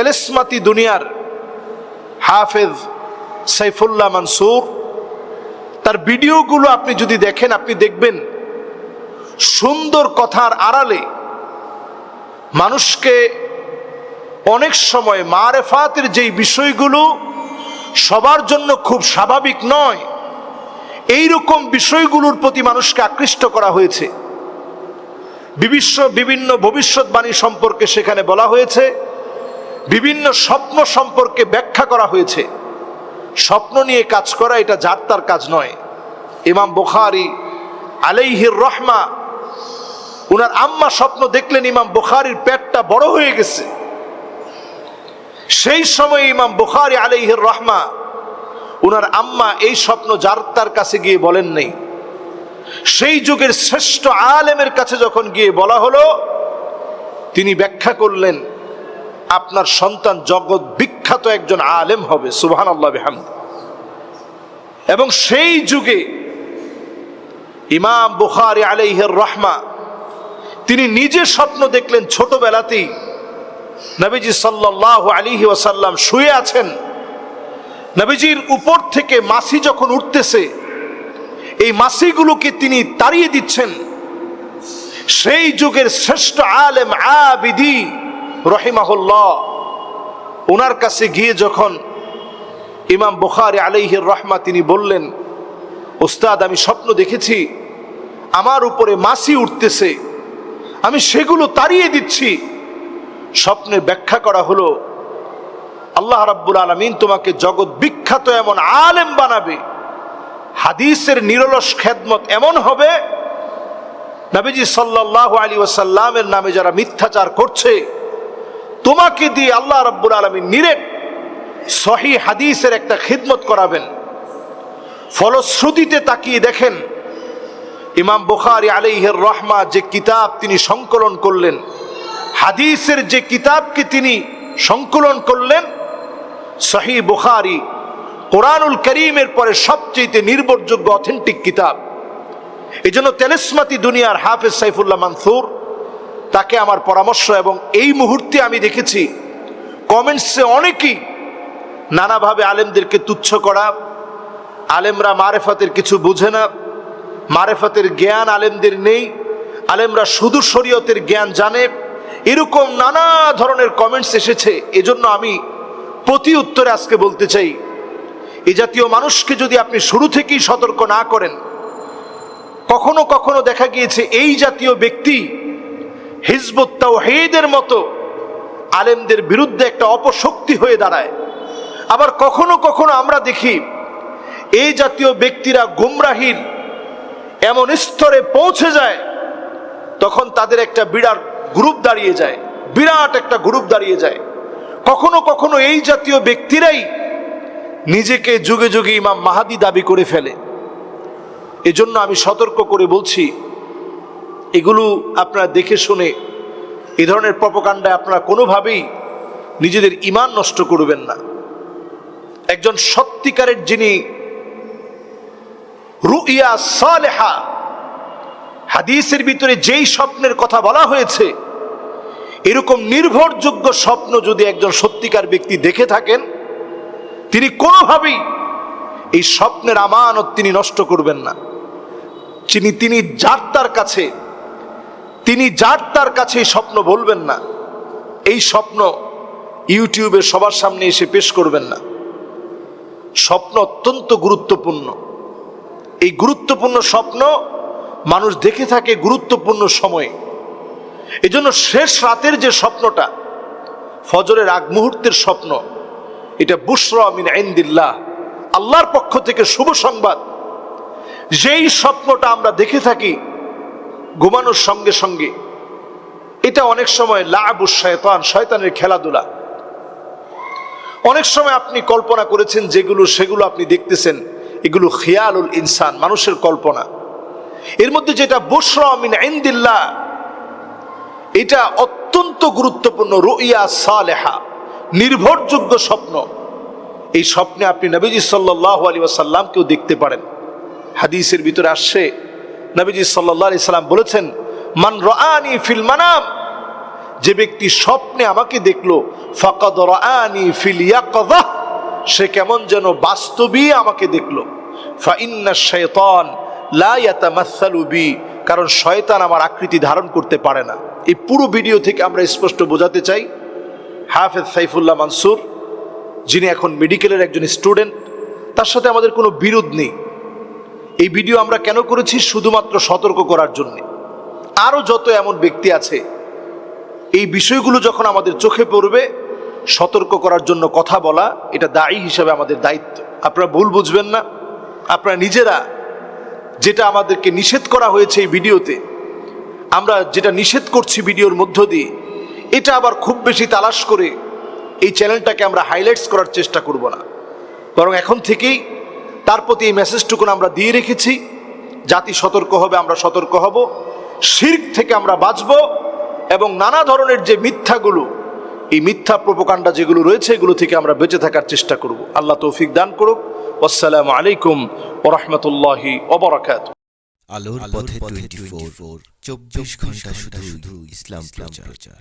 তেলেসমাতি দুনিয়ার হাফেজ সাইফুল্লাহ মানসুর, তার ভিডিওগুলো আপনি যদি দেখেন, আপনি দেখবেন সুন্দর কথার আড়ালে মানুষকে অনেক সময় মারেফাতের যেই বিষয়গুলো সবার জন্য খুব স্বাভাবিক নয় এই রকম বিষয়গুলোর প্রতি মানুষকে আকৃষ্ট করা হয়েছে। বিভিন্ন বিভিন্ন ভবিষ্যৎবাণী সম্পর্কে সেখানে বলা হয়েছে। বিভিন্ন স্বপ্ন সম্পর্কে ব্যাখ্যা করা হয়েছে। স্বপ্ন নিয়ে কাজ করা এটা যার কাজ নয়। ইমাম বুখারি আলাইহির রহমা, উনার আম্মা স্বপ্ন দেখলেন ইমাম বুখারির পেটটা বড় হয়ে গেছে। সেই সময় ইমাম বুখারি আলাইহির রহমা, উনার আম্মা এই স্বপ্ন যার কাছে গিয়ে বলেন নেই। সেই যুগের শ্রেষ্ঠ আলেমের কাছে যখন গিয়ে বলা হলো, তিনি ব্যাখ্যা করলেন আপনার সন্তান জগৎ বিখ্যাত একজন আলেম হবে সুবহান আল্লাহ বেহামদ। এবং সেই যুগে ইমাম বুখারি আলাইহের রহমা, তিনি নিজে স্বপ্ন দেখলেন ছোটবেলাতেই নবীজি সাল্লাহ আলিহি ওয়াসাল্লাম শুয়ে আছেন। নবীজির উপর থেকে মাসি যখন উঠতেছে, এই মাসিগুলোকে তিনি তাড়িয়ে দিচ্ছেন। সেই যুগের শ্রেষ্ঠ আলেম আবিদি রহিমাহুল্লাহ ওনার কাছে গিয়ে যখন ইমাম বুখারি আলাইহির রহমা তিনি বললেন ওস্তাদ আমি স্বপ্ন দেখেছি, আমার উপরে মাসি উঠতেছে, আমি সেগুলো তাড়িয়ে দিচ্ছি। স্বপ্নে ব্যাখ্যা করা হলো, আল্লাহ রাব্বুল আলমিন তোমাকে জগৎ বিখ্যাত এমন আলেম বানাবে, হাদিসের নিরলস খেদমত এমন হবে, নবীজি সাল্লাহ আলী ওসাল্লামের নামে যারা মিথ্যাচার করছে তোমাকে দিয়ে আল্লাহ রাব্বুল আলমিন নিরেট সহি হাদিসের একটা খিদমত করাবেন। ফলশ্রুতিতে তাকিয়ে দেখেন, ইমাম বুখারি আলাইহের রহমা যে কিতাব তিনি সংকলন করলেন, হাদিসের যে কিতাবকে তিনি সংকলন করলেন, সহি বুখারি কোরআনুল করিমের পরে সবচেয়ে নির্ভরযোগ্য অথেন্টিক কিতাব। এই জন্য তেলেসমাতি দুনিয়ার হাফেজ সাইফুল্লাহ মানসুর তাকে আমার পরামর্শ এবং এই মুহূর্তে আমি দেখেছি। কমেন্টসে অনেকেই নানাভাবে আলেমদেরকে তুচ্ছ করা। আলেমরা মারেফাতের কিছু বুঝে না। মারেফাতের জ্ঞান আলেমদের নেই। আলেমরা শুধু শরীয়তের জ্ঞান জানে। এরকম নানা ধরনের কমেন্টস এসেছে। এজন্য আমি প্রতি উত্তরে আজকে বলতে চাই এই জাতীয় মানুষকে যদি আপনি শুরু থেকেই সতর্ক না করেন, কখনো কখনো দেখা গিয়েছে এই জাতীয় ব্যক্তি হিজবুত মতো আলেমদের বিরুদ্ধে একটা অপশক্তি হয়ে দাঁড়ায়। আবার কখনো কখনো আমরা দেখি, এই জাতীয় ব্যক্তিরা গুমরাহির এমন স্তরে পৌঁছে যায়, তখন তাদের একটা বিরাট গ্রুপ দাঁড়িয়ে যায়, বিরাট একটা গ্রুপ দাঁড়িয়ে যায়। কখনো কখনো এই জাতীয় ব্যক্তিরাই নিজেকে যুগে যুগে ইমাম মাহাদি দাবি করে ফেলে। এজন্য আমি সতর্ক করে বলছি এগুলো আপনারা দেখে শুনে এ ধরনের প্রপকাণ্ডায় আপনারা কোনোভাবেই নিজেদের ইমান নষ্ট করবেন না। একজন সত্যিকারের যিনি রুইয়া সালেহা, হাদিসের ভিতরে যেই স্বপ্নের কথা বলা হয়েছে, এরকম নির্ভরযোগ্য স্বপ্ন যদি একজন সত্যিকার ব্যক্তি দেখে থাকেন, তিনি কোনোভাবেই এই স্বপ্নের আমানত তিনি নষ্ট করবেন না। তিনি তিনি যার তার কাছে তিনি যার তার কাছে স্বপ্ন বলবেন না, এই স্বপ্ন ইউটিউবে সবার সামনে এসে পেশ করবেন না। স্বপ্ন অত্যন্ত গুরুত্বপূর্ণ। এই গুরুত্বপূর্ণ স্বপ্ন মানুষ দেখে থাকে গুরুত্বপূর্ণ সময়ে। এজন্য শেষ রাতের যে স্বপ্নটা, ফজরের আগ মুহূর্তের স্বপ্ন, এটা বুসরা মিন আইন্দিল্লাহ আল্লাহর পক্ষ থেকে শুভ সংবাদ। যেই স্বপ্নটা আমরা দেখে থাকি ঘুমানোর সঙ্গে সঙ্গে, এটা অনেক সময় লাবু শয়তান, শয়তানের খেলাধুলা। অনেক সময় আপনি কল্পনা করেছেন যেগুলো সেগুলো আপনি দেখতেছেন, এগুলো খেয়ালুল ইনসান, মানুষের কল্পনা। এর মধ্যে যেটা বুসরা মিন আইন্দিল্লাহ এটা অত্যন্ত গুরুত্বপূর্ণ রুইয়া সালেহা, নির্ভরযোগ্য স্বপ্ন। এই স্বপ্নে আপনি নবীজি সাল্লাহ আলী আসাল্লামকেও দেখতে পারেন। হাদিসের ভিতরে আসছে নবীজি সাল্লাহ আলি সাল্লাম বলেছেন, মান রানি ফিল মানাম যে ব্যক্তি স্বপ্নে আমাকে দেখল, ফাকাদ রাআনি ফিল ইয়াকযাহ সে কেমন যেন বাস্তবই আমাকে দেখল। শাইতান লা কারণ শয়তান আমার আকৃতি ধারণ করতে পারে না। এই পুরো ভিডিও থেকে আমরা স্পষ্ট বোঝাতে চাই, হাফেজ সাইফুল্লাহ মানসুর, যিনি এখন মেডিকেলের একজন স্টুডেন্ট, তার সাথে আমাদের কোনো বিরোধ নেই। এই ভিডিও আমরা কেন করেছি? শুধুমাত্র সতর্ক করার জন্য। আরও যত এমন ব্যক্তি আছে, এই বিষয়গুলো যখন আমাদের চোখে পড়বে, সতর্ক করার জন্য কথা বলা, এটা দায়ী হিসাবে আমাদের দায়িত্ব। আপনারা ভুল বুঝবেন না। আপনারা নিজেরা যেটা আমাদেরকে নিষেধ করা হয়েছে এই ভিডিওতে, আমরা যেটা নিষেধ করছি ভিডিওর মধ্য দিয়ে, এটা আবার খুব বেশি তালাশ করে এই চ্যানেলটাকে আমরা হাইলাইটস করার চেষ্টা করব না। বরং এখন থেকেই তার প্রতি এই মেসেজটুকুন আমরা দিয়ে রেখেছি। জাতি সতর্ক হবে আমরা সতর্ক হব। শির্ক থেকে আমরা বাঁচব এবং নানা ধরনের যে মিথ্যাগুলো এই মিথ্যা প্রোপকাণ্ডা যেগুলো রয়েছে এগুলো থেকে আমরা বেঁচে থাকার চেষ্টা করব। আল্লাহ তৌফিক দান করুক। আসসালামু আলাইকুম ওরহমতুল্লাহি ওবরাকাত আলোর পথে টোয়েন্টি ফোর চব্বিশ ঘণ্টা শুধু ইসলাম প্রচার।